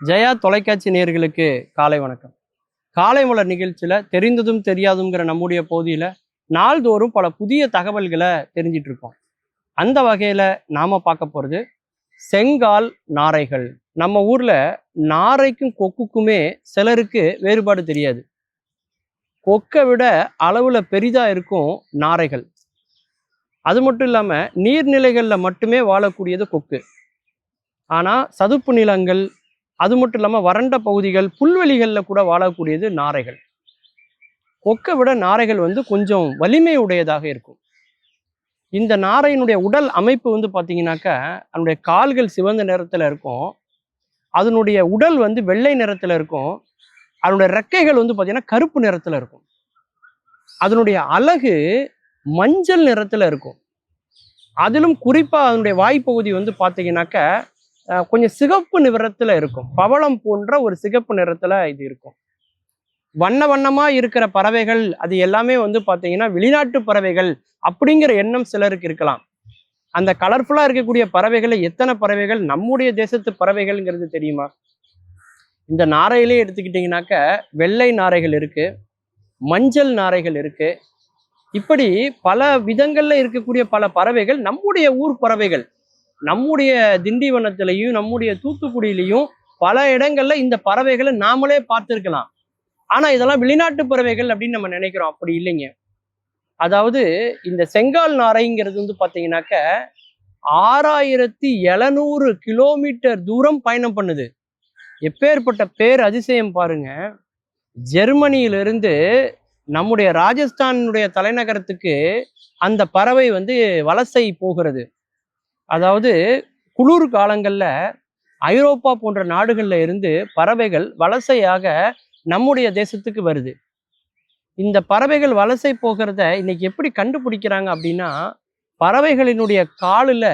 ஜெயா தொலைக்காட்சி நேயர்களுக்கு காலை வணக்கம். காலை மலர் நிகழ்ச்சியில் தெரிந்ததும் தெரியாதுங்கிற நம்முடைய பகுதியில் நாள்தோறும் பல புதிய தகவல்களை தெரிஞ்சிட்டு இருக்கோம். அந்த வகையில் நாம் பார்க்க போகிறது செங்கால் நாரைகள். நம்ம ஊரில் நாரைக்கும் கொக்குக்குமே சிலருக்கு வேறுபாடு தெரியாது. கொக்கை விட அளவில் பெரிதாக இருக்கும் நாரைகள். அது மட்டும் இல்லாமல் நீர்நிலைகளில் மட்டுமே வாழக்கூடியது கொக்கு. ஆனால் சதுப்பு நிலங்கள் அது மட்டும் இல்லாமல் வறண்ட பகுதிகள் புல்வெளிகளில் கூட வாழக்கூடியது நாரைகள். கொக்கை விட நாரைகள் வந்து கொஞ்சம் வலிமை உடையதாக இருக்கும். இந்த நாரையினுடைய உடல் அமைப்பு வந்து பார்த்தீங்கன்னாக்கா அதனுடைய கால்கள் சிவந்த நிறத்தில் இருக்கும். அதனுடைய உடல் வந்து வெள்ளை நிறத்தில் இருக்கும். அதனுடைய ரெக்கைகள் வந்து பார்த்தீங்கன்னா கருப்பு நிறத்தில் இருக்கும். அதனுடைய அழகு மஞ்சள் நிறத்தில் இருக்கும். அதிலும் குறிப்பாக அதனுடைய வாய்ப்பகுதி வந்து பார்த்தீங்கன்னாக்கா கொஞ்சம் சிகப்பு நிறத்துல இருக்கும். பவளம் போன்ற ஒரு சிகப்பு நிறத்துல இது இருக்கும். வண்ண வண்ணமா இருக்கிற பறவைகள் அது எல்லாமே வந்து பார்த்தீங்கன்னா வெளிநாட்டு பறவைகள் அப்படிங்கிற எண்ணம் சிலருக்கு இருக்கலாம். அந்த கலர்ஃபுல்லா இருக்கக்கூடிய பறவைகளை எத்தனை பறவைகள் நம்முடைய தேசத்து பறவைகள்ங்கிறது தெரியுமா? இந்த நாரையிலே எடுத்துக்கிட்டிங்கனாக்க வெள்ளை நாரைகள் இருக்கு மஞ்சள் நாரைகள் இருக்கு. இப்படி பல விதங்கள்ல இருக்கக்கூடிய பல பறவைகள் நம்முடைய ஊர் பறவைகள். நம்முடைய திண்டிவனத்திலையும் நம்முடைய தூத்துக்குடியிலையும் பல இடங்கள்ல இந்த பறவைகளை நாமளே பார்த்துருக்கலாம். ஆனா இதெல்லாம் வெளிநாட்டு பறவைகள் அப்படின்னு நம்ம நினைக்கிறோம். அப்படி இல்லைங்க. அதாவது இந்த செங்கால் நாரைங்கிறது வந்து பார்த்தீங்கன்னாக்க ஆறாயிரத்தி எழுநூறு கிலோமீட்டர் தூரம் பயணம் பண்ணுது. எப்பேற்பட்ட பேர் அதிசயம் பாருங்க. ஜெர்மனியிலிருந்து நம்முடைய ராஜஸ்தானுடைய தலைநகரத்துக்கு அந்த பறவை வந்து வலசை போகிறது. அதாவது குளிர் காலங்களில் ஐரோப்பா போன்ற நாடுகளில் இருந்து பறவைகள் வலசையாக நம்முடைய தேசத்துக்கு வருது. இந்த பறவைகள் வலசை போகிறத இன்னைக்கு எப்படி கண்டுபிடிக்கிறாங்க அப்படின்னா பறவைகளினுடைய காலில்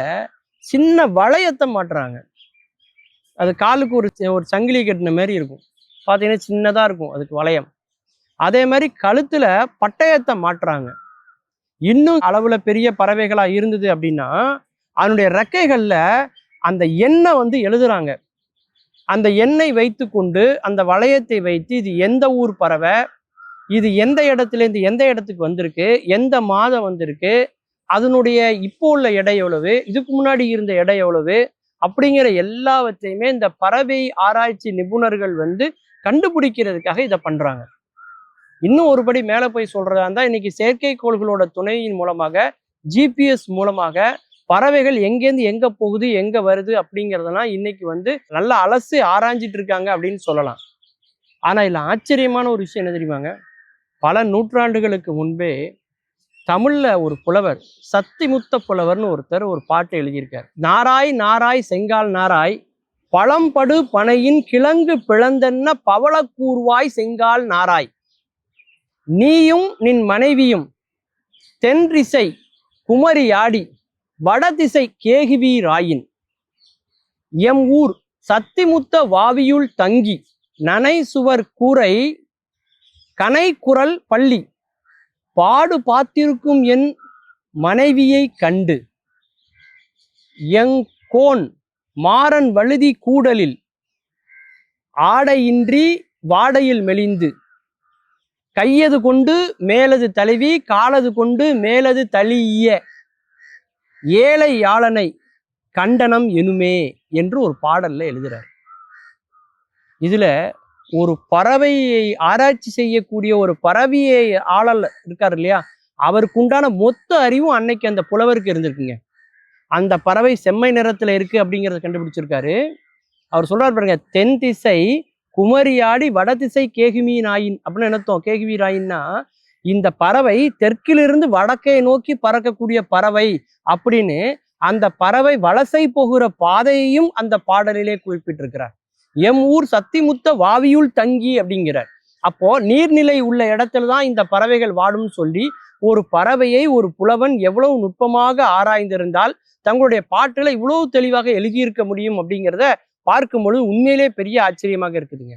சின்ன வளையத்தை மாட்டுறாங்க. அது காலுக்கு ஒரு ஒரு சங்கிலி கட்டின மாதிரி இருக்கும். பார்த்தீங்கன்னா சின்னதாக இருக்கும் அதுக்கு வளையம். அதே மாதிரி கழுத்தில் பட்டயத்தை மாட்டுறாங்க. இன்னும் அளவில் பெரிய பறவைகளாக இருந்தது அப்படின்னா அதனுடைய ரெக்கைகளில் அந்த எண்ணெய் வந்து எழுதுறாங்க. அந்த எண்ணெய் வைத்து கொண்டு அந்த வளையத்தை வைத்து இது எந்த ஊர் பறவை? இது எந்த இடத்துலேருந்து எந்த இடத்துக்கு வந்திருக்கு? எந்த மாதம் வந்திருக்கு? அதனுடைய இப்போ உள்ள எடை எவ்வளவு? இதுக்கு முன்னாடி இருந்த எடை எவ்வளவு? அப்படிங்கிற எல்லாவற்றையுமே இந்த பறவை ஆராய்ச்சி நிபுணர்கள் வந்து கண்டுபிடிக்கிறதுக்காக இதை பண்ணுறாங்க இன்னும் ஒருபடி மேலே போய் சொல்கிறதா இருந்தா இன்னைக்கு செயற்கைக்கோள்களோட துணையின் மூலமாக ஜிபிஎஸ் மூலமாக பறவைகள் எங்கேருந்து எங்க போகுது எங்க வருது அப்படிங்கிறதெல்லாம் இன்னைக்கு வந்து நல்லா அலசி ஆராய்ஞ்சிட்டு இருக்காங்க அப்படின்னு சொல்லலாம். ஆனா இதுல ஆச்சரியமான ஒரு விஷயம் என்ன தெரியுமாங்க? பல நூற்றாண்டுகளுக்கு முன்பே தமிழ்ல ஒரு புலவர் சத்திமுத்த புலவர்னு ஒருத்தர் ஒரு பாட்டு எழுதியிருக்கார். நாராய் நாராய் செங்கால் நாராய் பழம்படு பனையின் கிழங்கு பிளந்தென்ன பவளக்கூர்வாய் செங்கால் நாராய். நீயும் நின் மனைவியும் தென்றிசை குமரியாடி வடதிசை கேகுவீராயின் எம் ஊர் சத்திமுத்த வாவியுள் தங்கி நனை சுவர் கூரை கனை குரல் பள்ளி. பாடு பார்த்திருக்கும் என் மனைவியை கண்டு. எங்கோன் மாறன் வழுதி கூடலில் ஆடையின்றி வாடையில் மெலிந்து. கையது கொண்டு மேலது தழுவி காலது கொண்டு மேலது தளிய ஏழை யாழனை கண்டனம் எனுமே என்று ஒரு பாடல்ல எழுதுறார். இதுல ஒரு பறவையை ஆராய்ச்சி செய்யக்கூடிய ஒரு பறவையை ஆளல் இருக்கார் இல்லையா? அவருக்கு உண்டான மொத்த அறிவும் அன்னைக்கு அந்த புலவருக்கு இருந்திருக்குங்க. அந்த பறவை செம்மை நிறத்துல இருக்கு அப்படிங்கிறத கண்டுபிடிச்சிருக்காரு. அவர் சொல்றாரு பாருங்க தென் திசை குமரியாடி வடதிசை கேகுமி நாயின் அப்படின்னு என்னத்தோம் கேகுமி நாயின்னா இந்த பறவை தெற்கிலிருந்து வடக்கை நோக்கி பறக்கக்கூடிய பறவை அப்படின்னு அந்த பறவை வலசை போகிற பாதையையும் அந்த பாடலிலே குறிப்பிட்டிருக்கிறார். எம் ஊர் சத்திமுத்த வாவியுள் தங்கி அப்படிங்கிறார். அப்போ நீர்நிலை உள்ள இடத்துல தான் இந்த பறவைகள் வாடும்னு சொல்லி ஒரு பறவையை ஒரு புலவன் எவ்வளவு நுட்பமாக ஆராய்ந்திருந்தால் தங்களுடைய பாட்டில இவ்வளவு தெளிவாக எழுதியிருக்க முடியும் அப்படிங்கிறத பார்க்கும் பொழுது உண்மையிலே பெரிய ஆச்சரியமாக இருக்குதுங்க.